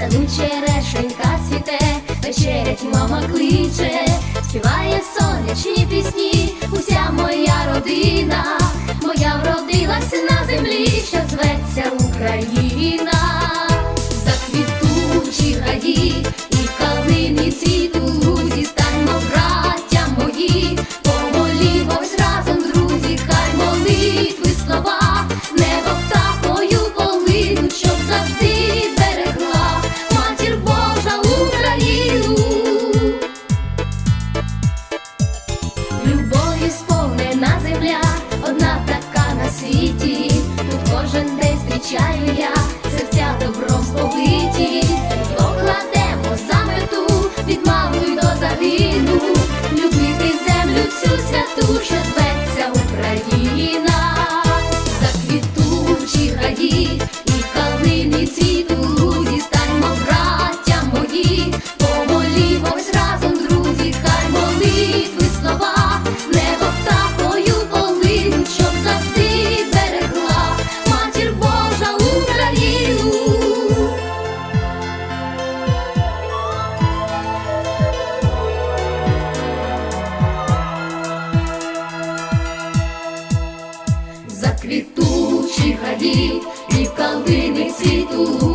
саду черешенька цвіте, вечерять мама кличе, співає сонячні пісні, уся моя родина, моя вродилась на землі, що зветься Україна, заквітучі гаї і калини цвіту лузі, станьмо, браття мої, помолімось разом, друзі, хай молитви день я, серця добром сповиті. Покладемо за мету від мами до загину. Любити землю цю святу, що зветься Україна. Заквітучі гаї Заквітучі і в калини цвіту